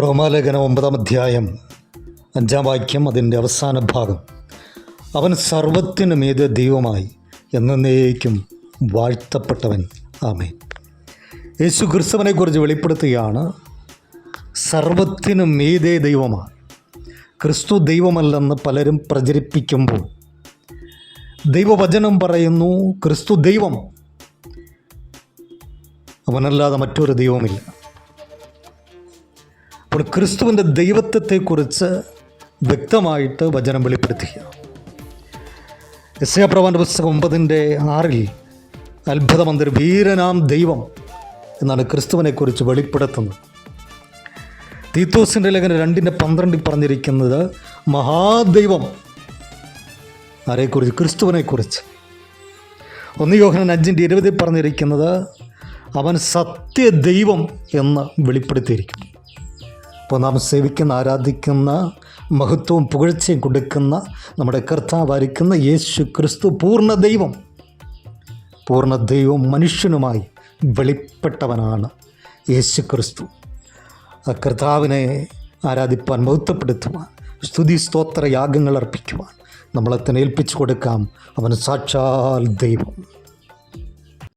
റോമാലേഖനം ഒമ്പതാം അധ്യായം അഞ്ചാം വാക്യം അതിന്റെ അവസാന ഭാഗം. അവൻ സർവത്തിനു ഏത് ദൈവമായി എന്നേക്കും വാഴ്ത്തപ്പെട്ടവൻ. ആമേ യേശു ക്രിസ്തുവിനെക്കുറിച്ച് വെളിപ്പെടുത്തുകയാണ് സർവത്തിനു മീതേ ദൈവമാണ്? ക്രിസ്തു ദൈവമല്ലെന്ന് പലരും പ്രചരിപ്പിക്കുമ്പോൾ ദൈവവചനം പറയുന്നു ക്രിസ്തു ദൈവം. അവനല്ലാതെ മറ്റൊരു ദൈവമില്ല. അപ്പോൾ ക്രിസ്തുവിന്റെ ദൈവത്വത്തെക്കുറിച്ച് വ്യക്തമായിട്ട് വചനം വെളിപ്പെടുത്തുക. എസ് പ്രവാന്റെ പുസ്തകം ഒമ്പതിന്റെ ആറിൽ അത്ഭുതമന്ത്രി വീരനാം ദൈവം എന്നാണ് ക്രിസ്തുവിനെക്കുറിച്ച് വെളിപ്പെടുത്തുന്നത്. തീത്തോസിന്റെ ലേഖനം രണ്ടിന്റെ പന്ത്രണ്ടിൽ പറഞ്ഞിരിക്കുന്നത് മഹാദൈവം ആരെക്കുറിച്ച്? ക്രിസ്തുവിനെക്കുറിച്ച്. ഒന്ന് യോഹനൻ അഞ്ചിന്റെ ഇരുപതിൽ പറഞ്ഞിരിക്കുന്നത് അവൻ സത്യദൈവം എന്ന് വെളിപ്പെടുത്തിയിരിക്കുന്നു. അപ്പോൾ നാം സേവിക്കുന്ന ആരാധിക്കുന്ന മഹത്വവും പുകഴ്ചയും കൊടുക്കുന്ന നമ്മുടെ കർത്താവായിരിക്കുന്ന യേശു ക്രിസ്തു പൂർണ ദൈവം പൂർണ ദൈവം മനുഷ്യനുമായി വെളിപ്പെട്ടവനാണ് യേശു ക്രിസ്തു. ആ കർത്താവിനെ ആരാധിപ്പാൻ മഹത്വപ്പെടുത്തുവാൻ സ്തുതി സ്തോത്ര യാഗങ്ങൾ അർപ്പിക്കുവാൻ നമ്മളെ തന്നെ ഏൽപ്പിച്ചു കൊടുക്കാം. അവന് സാക്ഷാൽ ദൈവം.